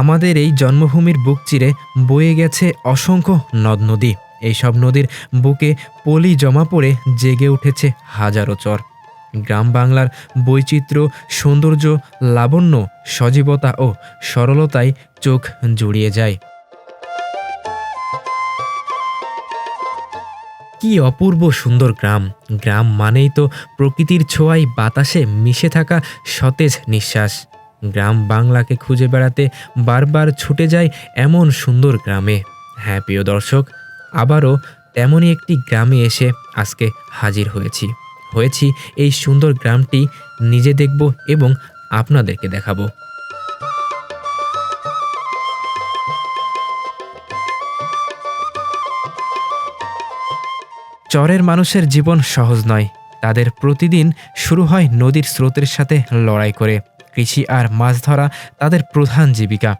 আমাদের এই জন্মভূমির বুক চিরে বয়ে গেছে অসংখ্য নদ নদী। এইসব নদীর বুকে পলি জমা পড়ে জেগে উঠেছে হাজারো চর। গ্রাম বাংলার বৈচিত্র্য, সৌন্দর্য, লাবণ্য, সজীবতা ও সরলতায় চোখ জুড়িয়ে যায়। কি অপূর্ব সুন্দর গ্রাম। গ্রাম মানেই তো প্রকৃতির ছোঁয়ায় বাতাসে মিশে থাকা সতেজ নিঃশ্বাস। গ্রাম বাংলাকে খুঁজে বেড়াতে বারবার ছুটে যায় এমন সুন্দর গ্রামে। হ্যাঁ প্রিয় দর্শক, আবারও তেমনই একটি গ্রামে এসে আজকে হাজির হয়েছি। হয়েছি এই সুন্দর গ্রামটি নিজে দেখব এবং আপনাদেরকে দেখাবো। চরের মানুষের জীবন সহজ নয়। তাদের প্রতিদিন শুরু হয় নদীর স্রোতের সাথে লড়াই করে। কৃষি আর মাছ ধরা তাদের প্রধান জীবিকা।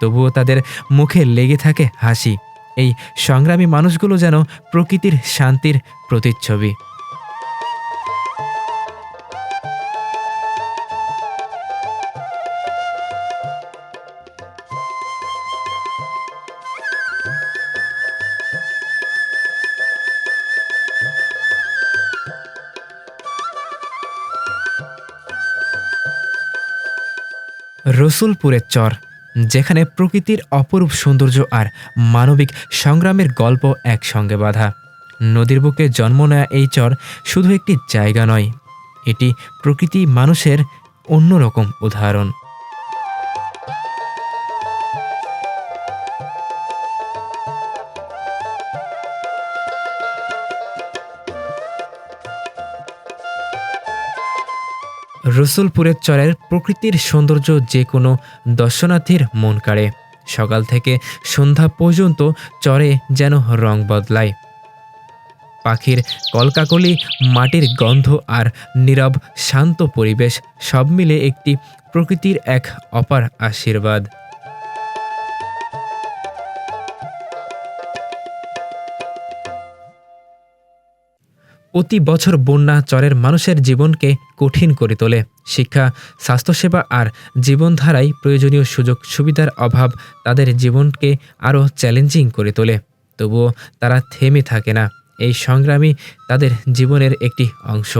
তবুও তাদের মুখে লেগে থাকে হাসি। এই সংগ্রামী মানুষগুলো যেন প্রকৃতির শান্তির প্রতিচ্ছবি। রসুলপুরের চর, যেখানে প্রকৃতির অপরূপ সৌন্দর্য আর মানবিক সংগ্রামের গল্প একসঙ্গে বাঁধা। নদীর বুকে জন্ম নেয়া এই চর শুধু একটি জায়গা নয়, এটি প্রকৃতি মানুষের অন্যরকম উদাহরণ। রসুলপুরের চরের প্রকৃতির সৌন্দর্য যে কোনো দর্শনার্থীর মন কাড়ে। সকাল থেকে সন্ধ্যা পর্যন্ত চরে যেন রং বদলায়। পাখির কলকাকলি, মাটির গন্ধ আর নীরব, শান্ত পরিবেশ সব মিলে একটি প্রকৃতির এক অপার আশীর্বাদ। প্রতি বছর বন্যা চরের মানুষের জীবনকে কঠিন করে তোলে। শিক্ষা, স্বাস্থ্যসেবা আর জীবনধারায় প্রয়োজনীয় সুযোগ সুবিধার অভাব তাদের জীবনকে আরও চ্যালেঞ্জিং করে তোলে। তবুও তারা থেমে থাকে না। এই সংগ্রামই তাদের জীবনের একটি অংশ।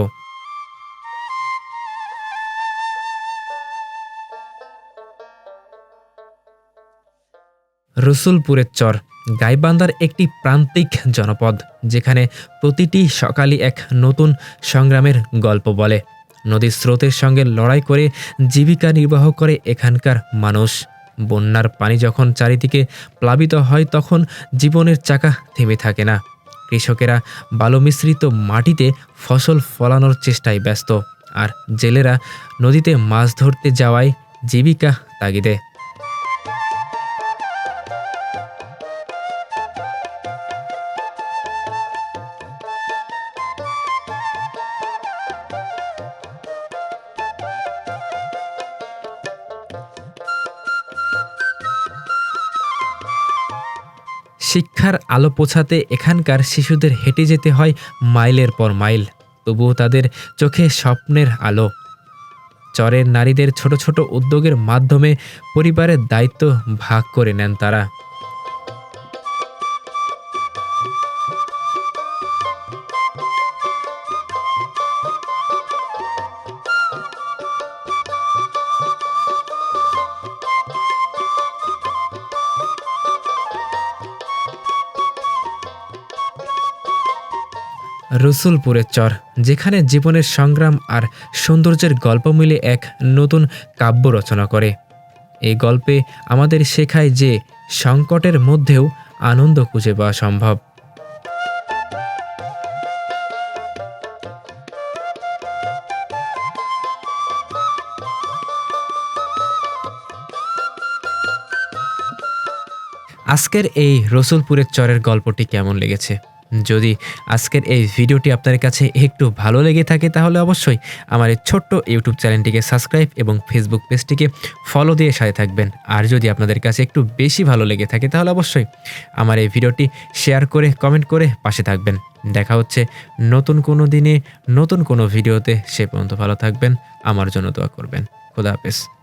রসুলপুরের চর গাইবান্ধার একটি প্রান্তিক জনপদ, যেখানে প্রতিটি সকালই এক নতুন সংগ্রামের গল্প বলে। নদীর স্রোতের সঙ্গে লড়াই করে জীবিকা নির্বাহ করে এখানকার মানুষ। বন্যার পানি যখন চারিদিকে প্লাবিত হয়, তখন জীবনের চাকা থেমে থাকে না। কৃষকেরা বালু মিশ্রিত মাটিতে ফসল ফলানোর চেষ্টায় ব্যস্ত, আর জেলেরা নদীতে মাছ ধরতে যাওয়ায় জীবিকা তাগিদে। শিক্ষার আলো পোছাতে এখানকার শিশুদের হেঁটে যেতে হয় মাইলের পর মাইল। তবুও তাদের চোখে স্বপ্নের আলো। চরের নারীদের ছোট ছোট উদ্যোগের মাধ্যমে পরিবারের দায়িত্ব ভাগ করে নেন তারা। রসুলপুরের চর, যেখানে জীবনের সংগ্রাম আর সৌন্দর্যের গল্প মিলে এক নতুন কাব্য রচনা করে। এই গল্পে আমাদের শেখায় যে সংকটের মধ্যেও আনন্দ খুঁজে পাওয়া সম্ভব। আজকের এই রসুলপুরের চরের গল্পটি কেমন লেগেছে? যদি আজকের এই ভিডিওটি আপনাদের কাছে একটু ভালো লেগে থাকে, তাহলে অবশ্যই আমার এই ছোট্ট ইউটিউব চ্যানেলটিকে সাবস্ক্রাইব এবং ফেসবুক পেজটিকে ফলো দিয়ে সাথে থাকবেন। আর যদি আপনাদের কাছে একটু বেশি ভালো লেগে থাকে, তাহলে অবশ্যই আমার এই ভিডিওটি শেয়ার করে, কমেন্ট করে পাশে থাকবেন। দেখা হচ্ছে নতুন কোনো দিনে, নতুন কোনো ভিডিওতে। সে পর্যন্ত ভালো থাকবেন, আমার জন্য দোয়া করবেন। খোদা হাফেজ।